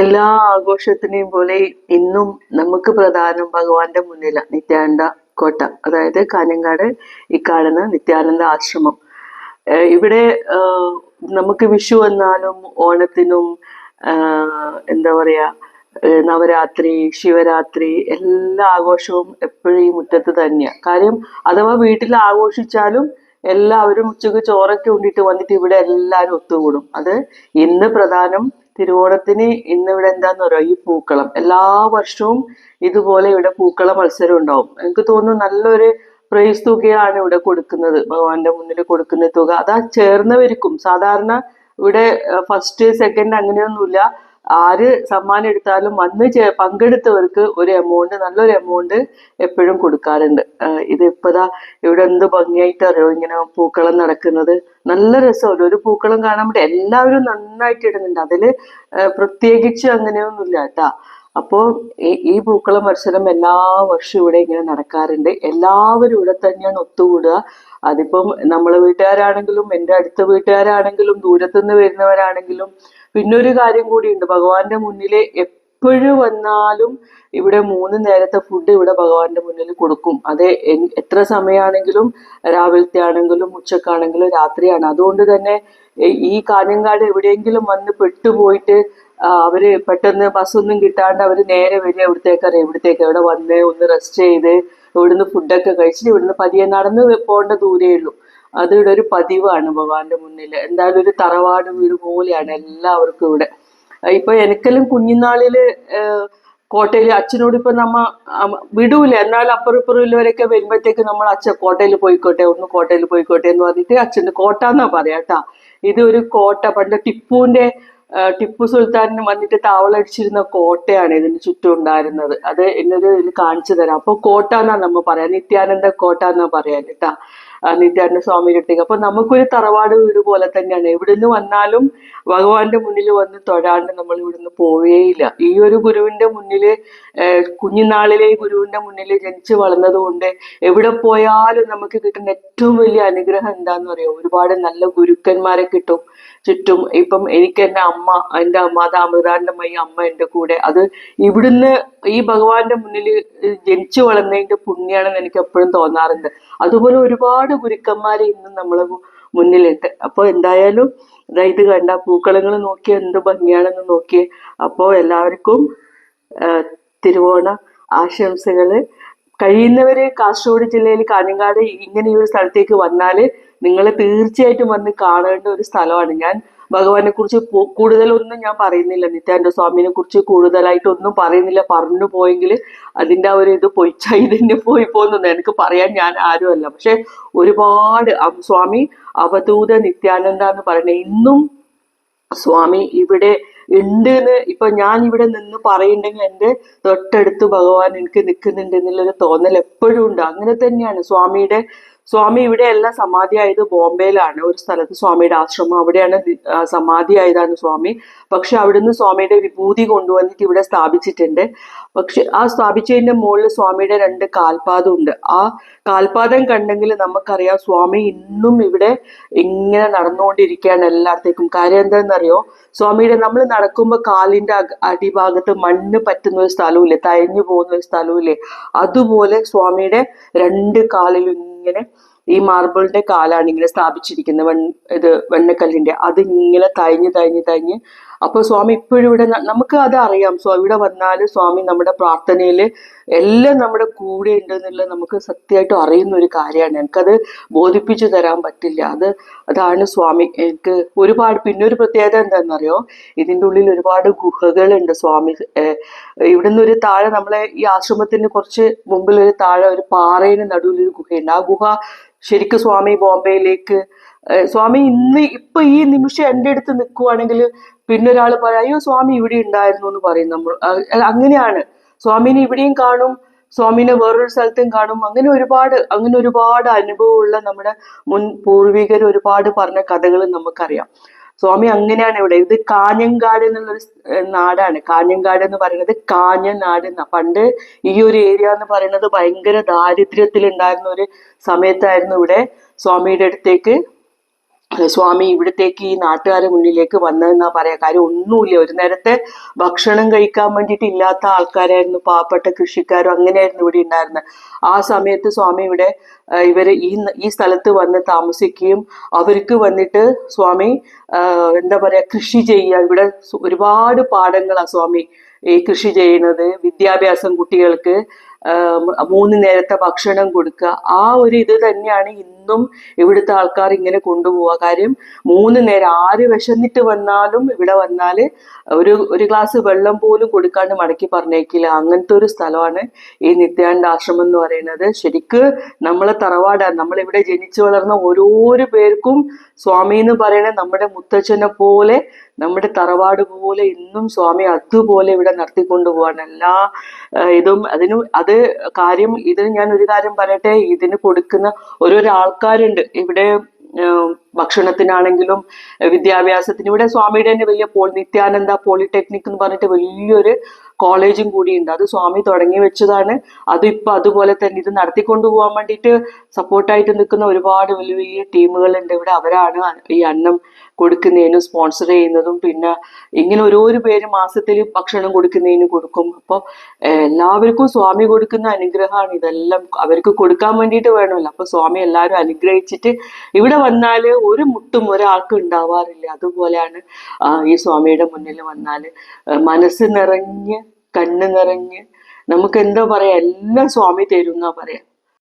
എല്ലാ ആഘോഷത്തിനെയും പോലെ ഇന്നും നമുക്ക് പ്രധാനം ഭഗവാന്റെ മുന്നില നിത്യാനന്ദ കോട്ട അതായത് കാഞ്ഞങ്ങാട് ഈ നിത്യാനന്ദ ആശ്രമം. ഇവിടെ നമുക്ക് വിഷു വന്നാലും ഓണത്തിനും എന്താ പറയാ നവരാത്രി ശിവരാത്രി എല്ലാ ആഘോഷവും എപ്പോഴും ഈ മുറ്റത്ത് തന്നെയാണ് കാര്യം അഥവാ വീട്ടിൽ ആഘോഷിച്ചാലും എല്ലാവരും ഉച്ചയ്ക്ക് ചോറൊക്കെ ഉണ്ടിട്ട് വന്നിട്ട് ഇവിടെ എല്ലാവരും ഒത്തുകൂടും. അത് ഇന്ന് പ്രധാനം തിരുവോണത്തിന് ഇന്ന് ഇവിടെ എന്താന്ന് പറയുക ഈ പൂക്കളം. എല്ലാ വർഷവും ഇതുപോലെ ഇവിടെ പൂക്കള മത്സരം ഉണ്ടാവും. എനിക്ക് തോന്നുന്നു നല്ലൊരു പ്രൈസ് തുകയാണ് ഇവിടെ കൊടുക്കുന്നത്. ഭഗവാന്റെ മുന്നിൽ കൊടുക്കുന്ന തുക. അതാ ചേർന്നവർക്കും സാധാരണ ഇവിടെ ഫസ്റ്റ് സെക്കൻഡ് അങ്ങനെയൊന്നുമില്ല. ആര് സമ്മാനം എടുത്താലും വന്ന് പങ്കെടുത്തവർക്ക് ഒരു എമൗണ്ട് നല്ലൊരു എമൗണ്ട് എപ്പോഴും കൊടുക്കാറുണ്ട്. ഇത് ഇപ്പതാ ഇവിടെ എന്ത് ഭംഗിയായിട്ട് അറിയോ ഇങ്ങനെ പൂക്കളം നടക്കുന്നത്? നല്ല രസമല്ലേ ഒരു പൂക്കളം കാണാൻ പറ്റും എല്ലാവരും നന്നായിട്ട് ഇടുന്നുണ്ട്. അതിൽ പ്രത്യേകിച്ച് അങ്ങനെയൊന്നുമില്ല കേട്ടാ. അപ്പോ ഈ ഈ പൂക്കള മത്സരം എല്ലാ വർഷവും ഇവിടെ ഇങ്ങനെ നടക്കാറുണ്ട്. എല്ലാവരും ഇവിടെ തന്നെയാണ് ഒത്തുകൂടുക. അതിപ്പം നമ്മളെ വീട്ടുകാരാണെങ്കിലും എന്റെ അടുത്ത വീട്ടുകാരാണെങ്കിലും ദൂരത്തുനിന്ന് വരുന്നവരാണെങ്കിലും പിന്നെ ഒരു കാര്യം കൂടിയുണ്ട്. ഭഗവാന്റെ മുന്നിൽ എപ്പോഴും വന്നാലും ഇവിടെ മൂന്ന് നേരത്തെ ഫുഡ് ഇവിടെ ഭഗവാന്റെ മുന്നിൽ കൊടുക്കും. അത് എത്ര സമയമാണെങ്കിലും രാവിലത്തെ ആണെങ്കിലും ഉച്ചക്കാണെങ്കിലും രാത്രിയാണ്. അതുകൊണ്ട് തന്നെ ഈ കാഞ്ഞങ്ങാട് എവിടെയെങ്കിലും വന്ന് പെട്ടുപോയിട്ട് അവർ പെട്ടെന്ന് ബസ്സൊന്നും കിട്ടാണ്ട് അവർ നേരെ വരിക എവിടത്തേക്കറിയാം എവിടത്തേക്ക് എവിടെ വന്ന് ഒന്ന് റെസ്റ്റ് ചെയ്ത് ഇവിടുന്ന് ഫുഡൊക്കെ കഴിച്ചിട്ട് ഇവിടുന്ന് പതിയെ നടന്ന് പോകേണ്ട ദൂരേ ഉള്ളൂ. അത് ഇവിടെ ഒരു പതിവാണ് ഭഗവാന്റെ മുന്നിൽ. എന്തായാലും ഒരു തറവാട് വീട് പോലെയാണ് എല്ലാവർക്കും ഇവിടെ. ഇപ്പൊ എനിക്കെല്ലാം കുഞ്ഞിനാളിൽ കോട്ടയിൽ അച്ഛനോട് ഇപ്പൊ നമ്മ വിടൂല. എന്നാൽ അപ്പുറം വരുമ്പോഴത്തേക്ക് നമ്മൾ അച്ഛൻ കോട്ടയിൽ പോയിക്കോട്ടെ ഒന്ന് കോട്ടയിൽ പോയിക്കോട്ടെ എന്ന് പറഞ്ഞിട്ട് അച്ഛന്റെ കോട്ട എന്നാ പറയാ കേട്ടാ ഇത് ഒരു കോട്ട. പണ്ട് ടിപ്പുവിന്റെ ടിപ്പു സുൽത്താനിന് വന്നിട്ട് താവളടിച്ചിരുന്ന കോട്ടയാണ് ഇതിന് ചുറ്റും ഉണ്ടായിരുന്നത്. അത് എന്നൊരു ഇതിൽ കാണിച്ചു തരാം. അപ്പൊ കോട്ട എന്നാ നമ്മ പറയാ? നിത്യാനന്ദ കോട്ട എന്നാ പറയാ കേട്ടാ നിത്യാനന്ദ സ്വാമി അടുത്തേക്ക് അപ്പൊ നമുക്കൊരു തറവാട് വീട് പോലെ തന്നെയാണ്. എവിടുന്ന് വന്നാലും ഭഗവാന്റെ മുന്നിൽ വന്ന് തൊഴാണ്ട് നമ്മൾ ഇവിടുന്ന് പോവേയില്ല. ഈ ഒരു ഗുരുവിന്റെ മുന്നിൽ കുഞ്ഞുനാളിലെ ഗുരുവിന്റെ മുന്നിൽ ജനിച്ച് വളർന്നത് കൊണ്ട് എവിടെ പോയാലും നമുക്ക് കിട്ടുന്ന ഏറ്റവും വലിയ അനുഗ്രഹം എന്താന്ന് പറയാം ഒരുപാട് നല്ല ഗുരുക്കന്മാരെ കിട്ടും. ചുറ്റും ഇപ്പം എനിക്ക് എന്റെ അമ്മ എന്റെ അത് അമൃതാനന്ദമയി അമ്മ എന്റെ കൂടെ. അത് ഇവിടുന്ന് ഈ ഭഗവാന്റെ മുന്നിൽ ജനിച്ചു വളർന്നതിന്റെ പുണ്യാണെന്ന് എനിക്ക് എപ്പോഴും തോന്നാറുണ്ട്. അതുപോലെ ഒരുപാട് ഗുരുക്കന്മാർ ഇന്നും നമ്മളെ മുന്നിലുണ്ട്. അപ്പോൾ എന്തായാലും ദാ ഇത് കണ്ട പൂക്കളങ്ങൾ നോക്കി എന്ത് ഭംഗിയാണെന്ന് നോക്കി അപ്പോൾ എല്ലാവർക്കും തിരുവോണ ആശംസകൾ കഴിയുന്നവര് കാസർഗോഡ് ജില്ലയിൽ കാഞ്ഞങ്ങാട് ഇങ്ങനെ ഈ ഒരു സ്ഥലത്തേക്ക് വന്നാൽ നിങ്ങൾ തീർച്ചയായിട്ടും വന്ന് കാണേണ്ട ഒരു സ്ഥലമാണ്. ഞാൻ ഭഗവാനെ കുറിച്ച് കൂടുതലൊന്നും ഞാൻ പറയുന്നില്ല. നിത്യാനന്ദ സ്വാമിനെ കുറിച്ച് കൂടുതലായിട്ടൊന്നും പറയുന്നില്ല. പറഞ്ഞു പോയെങ്കിൽ അതിന്റെ ആ ഒരു ഇത് പോയി ചൈതന്യം പോയി പോകുന്നു എനിക്ക് പറയാൻ ഞാൻ ആരുമല്ല പക്ഷെ ഒരുപാട് സ്വാമി അവധൂത നിത്യാനന്ദ എന്ന് പറയുന്നത് ഇന്നും സ്വാമി ഇവിടെ ഉണ്ട് എന്ന് ഇപ്പൊ ഞാൻ ഇവിടെ നിന്ന് പറയുന്നുണ്ടെങ്കിൽ എന്റെ തൊട്ടടുത്ത് ഭഗവാൻ എനിക്ക് നിൽക്കുന്നുണ്ട് എന്നുള്ളൊരു തോന്നൽ എപ്പോഴും ഉണ്ട്. അങ്ങനെ തന്നെയാണ് സ്വാമിയുടെ സ്വാമി ഇവിടെയല്ല സമാധിയായത് ബോംബെയിലാണ് ഒരു സ്ഥലത്ത് സ്വാമിയുടെ ആശ്രമം. അവിടെയാണ് സമാധിയായതാണ് സ്വാമി. പക്ഷെ അവിടുന്ന് സ്വാമിയുടെ വിഭൂതി കൊണ്ടുവന്നിട്ട് ഇവിടെ സ്ഥാപിച്ചിട്ടുണ്ട്. പക്ഷെ ആ സ്ഥാപിച്ചതിന്റെ മുകളിൽ സ്വാമിയുടെ രണ്ട് കാൽപാദം ഉണ്ട് ആ കാൽപാദം കണ്ടെങ്കിൽ നമുക്കറിയാം സ്വാമി ഇന്നും ഇവിടെ ഇങ്ങനെ നടന്നുകൊണ്ടിരിക്കുകയാണ് എല്ലായിടത്തേക്കും. കാര്യം എന്താണെന്നറിയോ? സ്വാമിയുടെ നമ്മൾ നടക്കുമ്പോൾ കാലിന്റെ അടിഭാഗത്ത് മണ്ണ് പറ്റുന്ന ഒരു സ്ഥലമില്ലേ? തയഞ്ഞു പോകുന്ന ഒരു സ്ഥലമില്ലേ? അതുപോലെ സ്വാമിയുടെ രണ്ട് കാലിലും ഇങ്ങനെ ഈ മാർബിളിന്റെ കാലാണ് ഇങ്ങനെ സ്ഥാപിച്ചിരിക്കുന്നത് വെൺ ഇത് വെണ്ണക്കല്ലിന്റെ. അത് ഇങ്ങനെ തഴഞ്ഞ് തഴഞ്ഞ് തയഞ്ഞ് അപ്പൊ സ്വാമി ഇപ്പോഴും ഇവിടെ നമുക്ക് അത് അറിയാം. സ്വാമി ഇവിടെ വന്നാൽ സ്വാമി നമ്മുടെ പ്രാർത്ഥനയിൽ എല്ലാം നമ്മുടെ കൂടെ ഉണ്ട് എന്നുള്ളത് നമുക്ക് സത്യമായിട്ടും അറിയുന്ന ഒരു കാര്യമാണ്. എനിക്കത് ബോധിപ്പിച്ചു തരാൻ പറ്റില്ല. അത് അതാണ് സ്വാമി. എനിക്ക് ഒരുപാട് പിന്നെ ഒരു പ്രത്യേകത എന്താണെന്നറിയോ? ഇതിന്റെ ഉള്ളിൽ ഒരുപാട് ഗുഹകളുണ്ട് സ്വാമി. ഇവിടെ ഒരു താഴെ നമ്മളെ ഈ ആശ്രമത്തിന് കുറച്ച് മുമ്പിൽ ഒരു താഴെ ഒരു പാറയിന് നടുവിൽ ഒരു ഗുഹയുണ്ട്. ആ ഗുഹ ശരിക്കും സ്വാമി ബോംബെയിലേക്ക് സ്വാമി ഇന്ന് ഇപ്പൊ ഈ നിമിഷം എന്റെ അടുത്ത് നിൽക്കുവാണെങ്കിൽ പിന്നെ ഒരാൾ പറയാം അയ്യോ സ്വാമി ഇവിടെ ഉണ്ടായിരുന്നു എന്ന് പറയും നമ്മൾ അങ്ങനെയാണ്. സ്വാമിനെ ഇവിടെയും കാണും സ്വാമിനെ വേറൊരു സ്ഥലത്തും കാണും. അങ്ങനെ ഒരുപാട് അങ്ങനെ ഒരുപാട് അനുഭവമുള്ള നമ്മുടെ മുൻ പൂർവികർ ഒരുപാട് പറഞ്ഞ കഥകൾ നമുക്കറിയാം. സ്വാമി അങ്ങനെയാണ് ഇവിടെ. ഇത് കാഞ്ഞങ്കാട് എന്നുള്ളൊരു നാടാണ്. കാഞ്ഞങ്കാട് എന്ന് പറയുന്നത് കാഞ്ഞനാട് എന്നാ പണ്ട് ഈ ഒരു ഏരിയ എന്ന് പറയുന്നത് ഭയങ്കര ദാരിദ്ര്യത്തിൽ ഉണ്ടായിരുന്ന ഒരു സമയത്തായിരുന്നു ഇവിടെ സ്വാമിയുടെ അടുത്തേക്ക് സ്വാമി ഇവിടത്തേക്ക് ഈ നാട്ടുകാരുടെ മുന്നിലേക്ക് വന്നതെന്നാ പറയാ. കാര്യം ഒന്നുമില്ല. ഒരു നേരത്തെ ഭക്ഷണം കഴിക്കാൻ വേണ്ടിയിട്ട് ഇല്ലാത്ത ആൾക്കാരായിരുന്നു. പാവപ്പെട്ട കൃഷിക്കാരും അങ്ങനെയായിരുന്നു ഇവിടെ ഉണ്ടായിരുന്നത് ആ സമയത്ത് സ്വാമി ഇവിടെ ഇവർ ഈ ഈ സ്ഥലത്ത് വന്ന് താമസിക്കുകയും അവർക്ക് വന്നിട്ട് സ്വാമി എന്താ പറയാ കൃഷി ചെയ്യുക. ഇവിടെ ഒരുപാട് പാഠങ്ങളാണ് സ്വാമി ഈ കൃഷി ചെയ്യുന്നത്. വിദ്യാഭ്യാസം കുട്ടികൾക്ക് മൂന്ന് നേരത്തെ ഭക്ഷണം കൊടുക്കുക. ആ ഒരു ഇത് തന്നെയാണ് ഇന്നും ഇവിടുത്തെ ആൾക്കാർ ഇങ്ങനെ കൊണ്ടുപോവുക. കാര്യം മൂന്ന് നേരം ആര് വിശന്നിട്ട് വന്നാലും ഇവിടെ വന്നാൽ ഒരു ഒരു ഗ്ലാസ് വെള്ളം പോലും കൊടുക്കാണ്ട് മടക്കി പറഞ്ഞേക്കില്ല അങ്ങനത്തെ ഒരു സ്ഥലമാണ് ഈ നിത്യാനന്ദ ആശ്രമം എന്ന് പറയുന്നത്. ശരിക്ക് നമ്മളെ തറവാടാണ് നമ്മളിവിടെ ജനിച്ചു വളർന്ന ഓരോരു പേർക്കും സ്വാമി എന്ന് പറയുന്നത് നമ്മുടെ മുത്തച്ഛനെ പോലെ നമ്മുടെ തറവാട് പോലെ ഇന്നും സ്വാമി അതുപോലെ ഇവിടെ നടത്തിക്കൊണ്ടു പോവാണ്. എല്ലാ ഇതും അതിന് അത് കാര്യം ഇതിന് ഞാൻ ഒരു കാര്യം പറയട്ടെ. ഇതിന് കൊടുക്കുന്ന ഓരോരോ ആൾക്കാരുണ്ട്. ഇവിടെ ഭക്ഷണത്തിനാണെങ്കിലും വിദ്യാഭ്യാസത്തിന്. ഇവിടെ സ്വാമിയുടെ തന്നെ വലിയ പോൾ നിത്യാനന്ദ പോളിടെക്നിക് എന്ന് പറഞ്ഞിട്ട് വലിയൊരു കോളേജും കൂടിയുണ്ട്. അത് സ്വാമി തുടങ്ങി വെച്ചതാണ്. അത് ഇപ്പൊ അതുപോലെ തന്നെ ഇത് നടത്തിക്കൊണ്ടു പോകാൻ വേണ്ടിയിട്ട് സപ്പോർട്ടായിട്ട് നിൽക്കുന്ന ഒരുപാട് വലിയ വലിയ ടീമുകളുണ്ട്. ഇവിടെ അവരാണ് ഈ അന്നം കൊടുക്കുന്നതിനും സ്പോൺസർ ചെയ്യുന്നതും. പിന്നെ ഇങ്ങനെ ഓരോരോ പേര് മാസത്തിൽ ഭക്ഷണം കൊടുക്കുന്നതിന് കൊടുക്കും. അപ്പോൾ എല്ലാവർക്കും സ്വാമി കൊടുക്കുന്ന അനുഗ്രഹമാണ്. ഇതെല്ലാം അവർക്ക് കൊടുക്കാൻ വേണ്ടിയിട്ട് വേണമല്ലോ. അപ്പൊ സ്വാമി എല്ലാവരും അനുഗ്രഹിച്ചിട്ട് ഇവിടെ വന്നാൽ ഒരു മുട്ടും ഒരാൾക്കും ഉണ്ടാവാറില്ല. അതുപോലെയാണ് ഈ സ്വാമിയുടെ മുന്നിൽ വന്നാൽ മനസ്സ് നിറഞ്ഞ് കണ്ണ് നിറഞ്ഞ് നമുക്ക് എന്താ പറയാ എല്ലാം സ്വാമി തരും എന്നാ പറയാ.